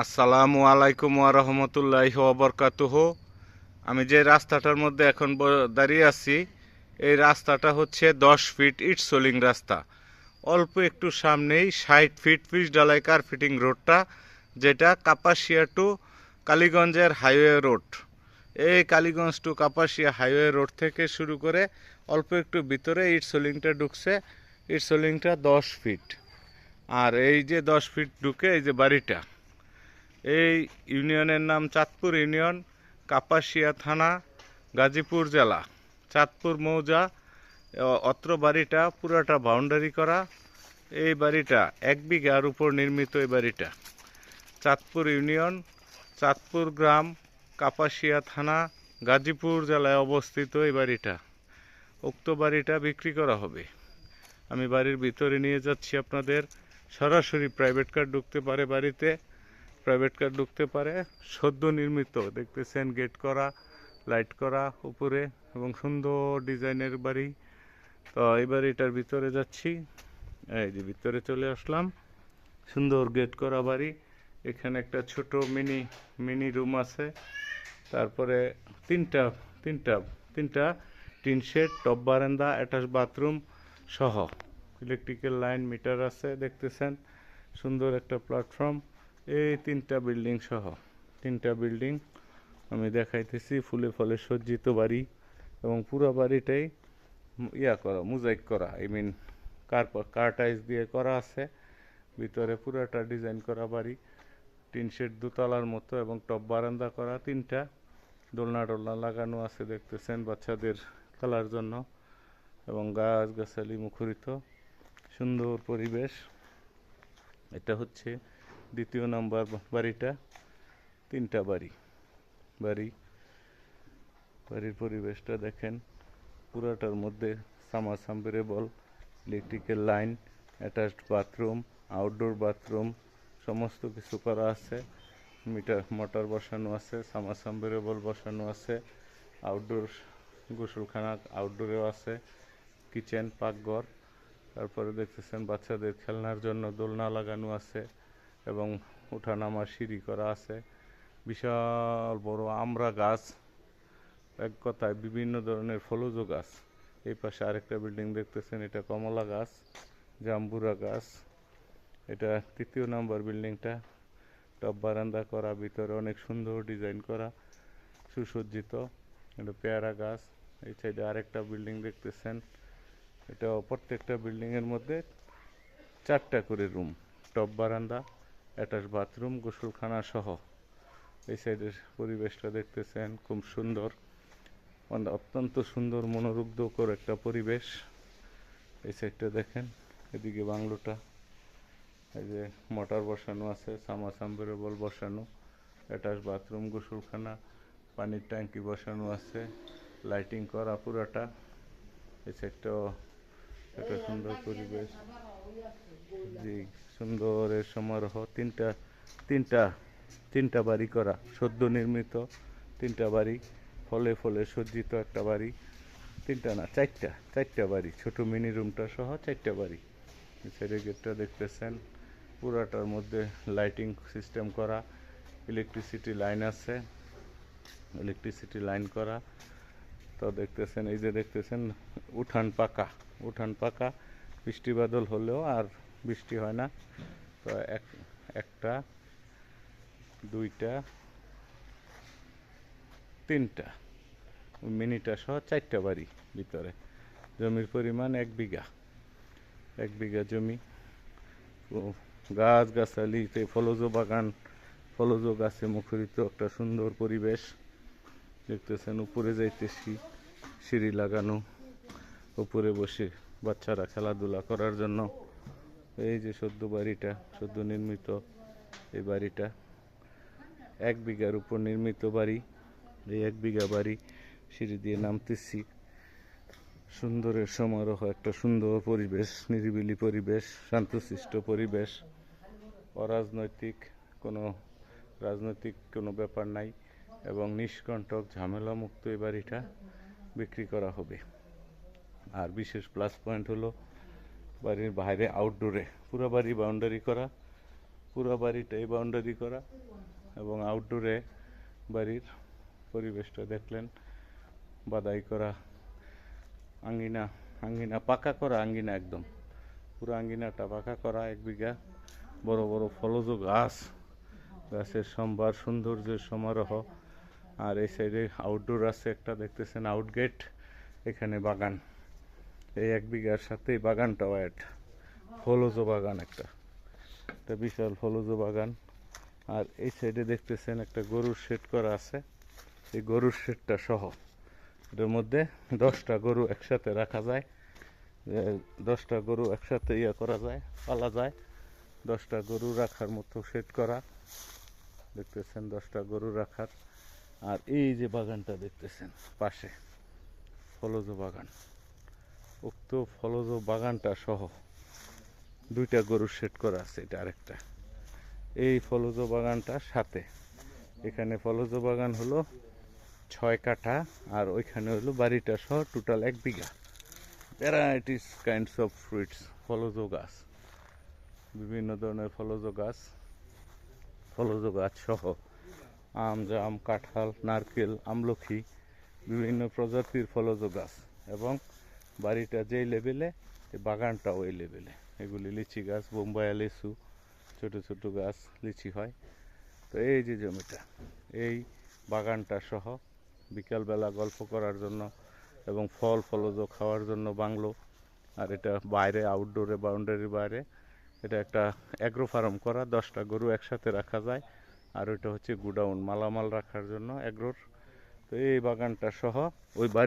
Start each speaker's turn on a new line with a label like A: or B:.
A: আসসালামু আলাইকুম রহমতুল্লাহ বরকাতুহ। আমি যে রাস্তাটার মধ্যে এখন দাঁড়িয়ে আছি, এই রাস্তাটা হচ্ছে দশ ফিট ইট সোলিং রাস্তা। অল্প একটু সামনেই ষাট ফিট পিচ ডালাই কার্পেটিং রোডটা, যেটা কাপাসিয়া টু কালীগঞ্জের হাইওয়ে রোড। এই Kaliganj to Kapasia highway road থেকে শুরু করে অল্প একটু ভিতরে ইট সোলিংটা ঢুকছে, ইট সোলিংটা দশ ফিট। আর এই যে দশ ফিট ঢুকে এই যে বাড়িটা এই ইউনিয়নের নাম চাঁদপুর ইউনিয়ন, কাপাসিয়া থানা, গাজীপুর জেলা। চাঁদপুর মৌজা অত্র বাড়িটা, পুরাটা বাউন্ডারি করা। এই বাড়িটা এক বিঘার উপর নির্মিত এই বাড়িটা। চাঁদপুর ইউনিয়ন, চাঁদপুর গ্রাম, কাপাসিয়া থানা, গাজীপুর জেলায় অবস্থিত এই বাড়িটা। উক্ত বাড়িটা বিক্রি করা হবে। আমি বাড়ির ভিতরে নিয়ে যাচ্ছি আপনাদের। সরাসরি প্রাইভেট কার ঢুকতে পারে বাড়িতে। প্রাইভেট কার ঢুকতে পারে। সদ্য নির্মিত, দেখতেছেন গেট করা লাইট করা উপরে এবং সুন্দর ডিজাইনের বাড়ি। তো এবার এটার ভিতরে যাচ্ছি। এই যে ভিতরে চলে আসলাম। সুন্দর গেট করা বাড়ি। এখানে একটা ছোট মিনি মিনি রুম আছে। তারপরে তিনটা তিনটা তিনটা টিন শেড টপ বারান্দা অ্যাটাচ বাথরুম সহ। ইলেকট্রিক্যাল লাইন মিটার আছে, দেখতেছেন। সুন্দর একটা প্ল্যাটফর্ম এই তিনটা বিল্ডিং সহ। তিনটা বিল্ডিং আমি দেখাইতেছি, ফুলে ফলে সজ্জিত বাড়ি এবং পুরো বাড়িটাই ইয়া করা মোজাইক করা। আই মিন কার কার্টাইজ দিয়ে করা আছে। ভিতরে পুরাটা ডিজাইন করা বাড়ি। টিন শেড দোতলার মতো এবং টপ বারান্দা করা, তিনটা। দোলনা টোলনা লাগানো আছে দেখতেছেন বাচ্চাদের খেলার জন্য। এবং গাছ গাছালি মুখরিত। সুন্দর পরিবেশ। এটা হচ্ছে দ্বিতীয় নাম্বার বাড়িটা তিনটা বাড়ি। বাড়ি, বাড়ির পরিবেশটা দেখেন, পুরাটার মধ্যে summer submersible electrical line, attached bathroom, outdoor bathroom, সমস্ত কিছু করা আছে। মিটার, মোটর বসানো আছে সামার সাম্বেরেবল বসানো আছে, আউটডোর গোসলখানা আউটডোরেও আছে, কিচেন, পাকঘর। তারপরে দেখতেছেন বাচ্চাদের খেলনার জন্য দোলনা লাগানো আছে। এবং ওঠানামা সিঁড়ি করা আছে। বিশাল বড় আমরা গাছ, এক কথায় বিভিন্ন ধরনের ফলজ গাছ। এই পাশে আরেকটা বিল্ডিং দেখতেছেন, এটা কমলা গাছ, জাম্বুরা গাছ। এটা তৃতীয় নাম্বার বিল্ডিংটা। টপ বারান্দা করা, ভিতরে অনেক সুন্দর ডিজাইন করা, সুসজ্জিত। এটা পেয়ারা গাছ, এই সাইডে আরেকটা বিল্ডিং দেখতেছেন। এটা প্রত্যেকটা বিল্ডিংয়ের মধ্যে চারটা করে রুম, টপ বারান্দা। অ্যাটাচ বাথরুম, গোসলখানা সহ। এই সাইডের পরিবেশটা দেখতেছেন, খুব সুন্দর। মানে অত্যন্ত সুন্দর, মনোরুগ্ধকর একটা পরিবেশ। এই সাইডটা দেখেন, এদিকে বাংলোটা। এই যে মোটর বসানো আছে, সামা সাম্বেরেবল বসানো। অ্যাটাচ বাথরুম, গোসলখানা, পানির ট্যাঙ্কি বসানো আছে। লাইটিং করা পুরাটা। এই সাইডটাও একটা সুন্দর পরিবেশ। জি সুন্দরের সমারোহ, তিনটা তিনটা তিনটা বাড়ি করা, সদ্য নির্মিত তিনটা বাড়ি, ফলে ফলে সজ্জিত একটা বাড়ি, তিনটা না, চারটা চারটা বাড়ি, ছোট মিনি রুমটা সহ চারটা বাড়ি। সাইডে গেটটা দেখতেছেন, পুরাটার মধ্যে লাইটিং সিস্টেম করা ইলেকট্রিসিটি লাইন আছে ইলেকট্রিসিটি লাইন করা তো দেখতেছেন, এই যে দেখতেছেন, উঠান পাকা উঠান পাকা, বৃষ্টি বাদল হলেও আর বৃষ্টি হয় না। তো এক, একটা, দুইটা, তিনটা, মিনিটা সহ চারটা বাড়ি ভিতরে। জমির পরিমাণ এক বিঘা এক বিঘা জমি। গাছ গাছালিতে, ফলজ বাগান, ফলজ গাছে মুখরিত একটা সুন্দর পরিবেশ। দেখতেছেন, উপরে যাইতেছি, সিঁড়ি লাগানো, উপরে বসে বাচ্চারা খেলাধুলা করার জন্য। এই যে সদ্য বাড়িটা, সদ্য নির্মিত এই বাড়িটা। এক বিঘার উপর নির্মিত বাড়ি, এই এক বিঘা বাড়ি সিঁড়ি দিয়ে নামতেছি। সুন্দরের সমারোহ, একটা সুন্দর পরিবেশ, নিরিবিলি পরিবেশ, শান্তশিষ্ট পরিবেশ। অরাজনৈতিক কোনো, রাজনৈতিক কোনো ব্যাপার নাই। এবং নিষ্কণ্টক ঝামেলামুক্ত এই বাড়িটা বিক্রি করা হবে। আর বিশেষ প্লাস পয়েন্ট হলো বাড়ির বাইরে আউটডোরে পুরো বাড়ি বাউন্ডারি করা, পুরো বাড়িটাই বাউন্ডারি করা এবং আউটডোরে বাড়ির পরিবেশটা দেখলেন, বাদাই করা, আঙ্গিনা আঙ্গিনা পাকা করা, আঙ্গিনা একদম। পুরো আঙ্গিনাটা পাকা করা, এক বিঘা বড় বড় ফলজ গাছ, গাছের সম্ভার, সৌন্দর্যের সমারোহ আর এই সাইডে আউটডোর আছে একটা, দেখতেছেন আউটগেট এখানে বাগান। এই এক বিঘার সাথে বাগানটাও অ্যাড ফলজ বাগান একটা। একটা বিশাল ফলজ বাগান। আর এই সাইডে দেখতেছেন একটা গরুর শেড করা আছে। এই গরুর শেডটা সহ। এটার মধ্যে দশটা গরু একসাথে রাখা যায়। দশটা গরু একসাথে ইয়ে করা যায়, পালা যায়। দশটা গরু রাখার মতো শেড করা। দেখতেছেন দশটা গরু রাখার। আর এই যে বাগানটা দেখতেছেন, পাশে ফলজ বাগান। উক্ত ফলজ বাগানটা সহ দুইটা গরুর শেড করা আছে, এটা আরেকটা। এই ফলজ বাগানটার সাথে এখানে ফলজ বাগান হলো ছয় কাঠা, আর ওইখানে হলো বাড়িটা সহ টোটাল এক বিঘা। ভ্যারাইটিস কাইন্ডস অফ ফ্রুইটস ফলজ গাছ। বিভিন্ন ধরনের ফলজ গাছ ফলজ গাছ সহ। আম, জাম, কাঁঠাল, নারকেল, আমলখি, বিভিন্ন প্রজাতির ফলজ গাছ এবং বাড়িটা যেই লেভেলে বাগানটা ওই লেভেলে। এগুলি লিচি গাছ বোম্বাইয়া লিচু ছোট ছোট গাছ, লিচি হয়। তো এই যে জমিটা, এই বাগানটা সহ বিকালবেলা গল্প করার জন্য এবং ফল ফলজ খাওয়ার জন্য বাংলো। আর এটা বাইরে আউটডোরে বাউন্ডারির বাইরে, এটা একটা অ্যাগ্রো ফার্ম করা, দশটা গরু একসাথে রাখা যায়। আর ওইটা হচ্ছে গুডাউন মালামাল রাখার জন্য এগ্রোর। তো এই বাগানটা সহ ওই বাড়ি